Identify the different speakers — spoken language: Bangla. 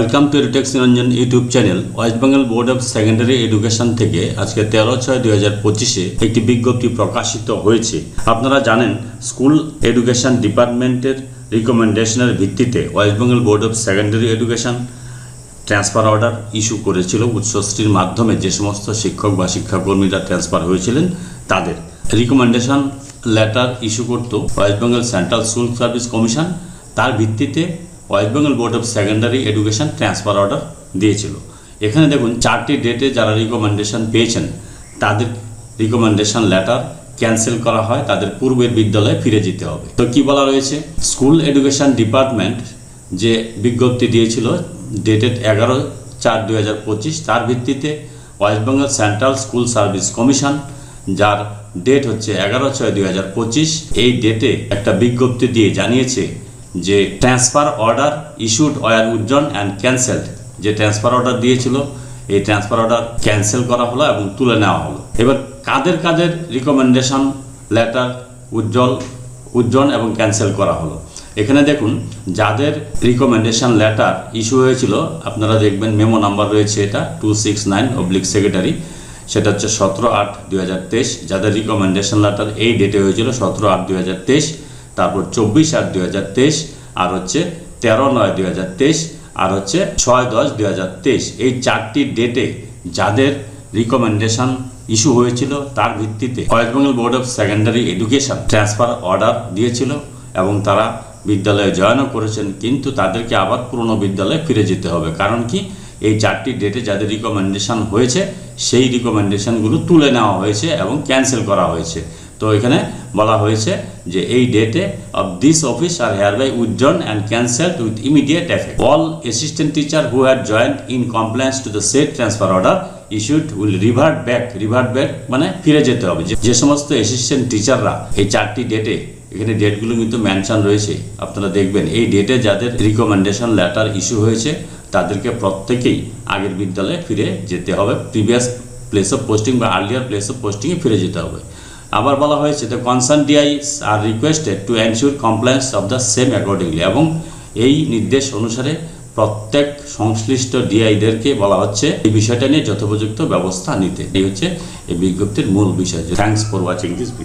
Speaker 1: Welcome to রিটেক্স Niranjan YouTube channel. West Bengal board of secondary education থেকে আজকে তেরো ছয় দুই হাজার পঁচিশে একটি বিজ্ঞপ্তি প্রকাশিত হয়েছে। আপনারা জানেন, স্কুল এডুকেশন ডিপার্টমেন্টের রিকমেন্ডেশনের ভিত্তিতে West Bengal board of secondary education transfer order issue করেছিল। উচ্চশ্রীর মাধ্যমে যে সমস্ত শিক্ষক বা শিক্ষাকর্মীরা ট্রান্সফার হয়েছিলেন, তাদের রিকমেন্ডেশন লেটার ইস্যু করত West Bengal central school service commission. তার ভিত্তিতে West Bengal board of secondary education transfer order দিয়েছিল। এখানে দেখুন, চারটি ডেটে যারা রিকমেন্ডেশন পেয়েছেন, তাদের রিকমেন্ডেশন লেটার ক্যান্সেল করা হয়, তাদের পূর্বের বিদ্যালয়ে ফিরে যেতে হবে। তো কি বলা রয়েছে? স্কুল এডুকেশন ডিপার্টমেন্ট যে বিজ্ঞপ্তি দিয়েছিল ডেটেড এগারো চার দু তার ভিত্তিতে West Bengal central school service commission যার ডেট হচ্ছে এগারো ছয় দুই এই ডেটে একটা বিজ্ঞপ্তি দিয়ে জানিয়েছে যে ট্রান্সফার অর্ডার ইস্যুড ওয়ার উজ্জন অ্যান্ড ক্যান্সেলড যে ট্রান্সফার অর্ডার দিয়েছিল, এই ট্রান্সফার অর্ডার ক্যান্সেল করা হলো এবং তুলে নেওয়া হলো। এবার কাদের কাদের রিকমেন্ডেশন লেটার উজ্জ্বল উজ্জ্বল এবং ক্যান্সেল করা হলো? এখানে দেখুন, যাদের রিকমেন্ডেশন লেটার ইস্যু হয়েছিল, আপনারা দেখবেন মেমো নাম্বার রয়েছে এটা two six nine oblique secretary সেটা হচ্ছে সতেরো আট তেইশ। যাদের রিকমেন্ডেশন লেটার এই ডেটে হয়েছিল, সতেরো আট তেইশ তারপর চব্বিশ আট দুই হাজার তেইশ, আর হচ্ছে তেরো নয় দুই হাজার তেইশ, আর হচ্ছে ছয় দশ দুই হাজার তেইশ। এই চারটি ডেটে যাদের রিকমেন্ডেশন ইস্যু হয়েছিল, তার ভিত্তিতে West Bengal board of secondary education transfer order দিয়েছিল এবং তারা বিদ্যালয়ে জয়েনও করেছেন, কিন্তু তাদেরকে আবার পুরনো বিদ্যালয়ে ফিরে যেতে হবে। কারণ কি? এই চারটি ডেটে যাদের রিকমেন্ডেশন হয়েছে, সেই রিকমেন্ডেশনগুলো তুলে নেওয়া হয়েছে এবং ক্যান্সেল করা হয়েছে। তো এখানে বলা হয়েছে যে এই ডেটে of this office are hereby withdrawn and cancelled with immediate effect all assistant teacher who had joined in compliance to the said transfer order issued will revert back revert back মানে ফিরে যেতে হবে। যে- সমস্ত অ্যাসিস্ট্যান্ট টিচাররা এই চারটি ডেটে এখানে ডেটগুলো কিন্তু মেনশন রয়েছে, আপনারা দেখবেন, এই ডেটে যাদের রিকমেন্ডেশন লেটার ইস্যু হয়েছে, তাদেরকে প্রত্যেকেই আগের বিদ্যালয়ে ফিরে যেতে হবে। প্রিভিয়াস প্লেস অফ পোস্টিং বা আর্লিয়ার প্লেস অফ পোস্টিংয়ে ফিরে যেতে হবে। আবার বলা হয়েছে the concerned DIs are requested to ensure compliance of the same accordingly এবং এই নির্দেশ অনুসারে প্রত্যেক সংশ্লিষ্ট ডিআইদেরকে বলা হচ্ছে এই বিষয়টা নিয়ে যথোপযুক্ত ব্যবস্থা নিতে। এই হচ্ছে এই বিজ্ঞপ্তির মূল বিষয়। Thanks for watching this